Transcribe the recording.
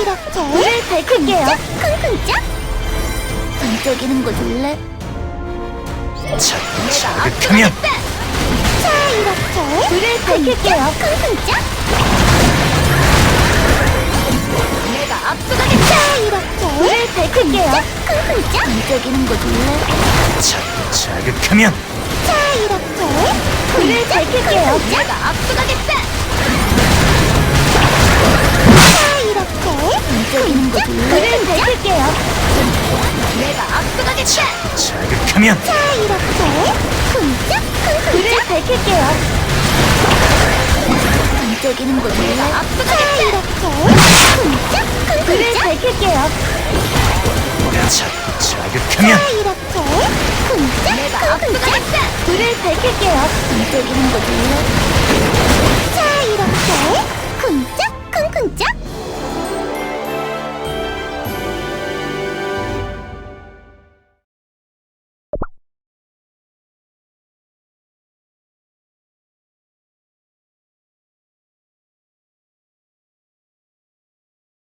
이렇게 불을 밝힐게요. 쿵쿵짝. 반짝이는 거 줄래? 자, 자극하면 자, 이렇게 불을 밝힐게요. 쿵쿵짝. 내가 앞서가겠다. 자, 이렇게 불을 밝힐게요. 쿵쿵짝. 반짝이는 거 줄래? 자, 자극하면 자, 이렇게 불을 밝힐게요. 내가 앞서가겠 자극하면 자, 이렇게 쿵짝 쿵쿵 불을 밝힐게요. 반짝이는 거 줄래? 자, 이렇게 쿵짝 쿵쿵 불을 밝힐게요. 자, 자극하면 자, 이렇게 쿵짝 쿵쿵짝 불을 밝힐게요. 반짝이는? 자, 이렇게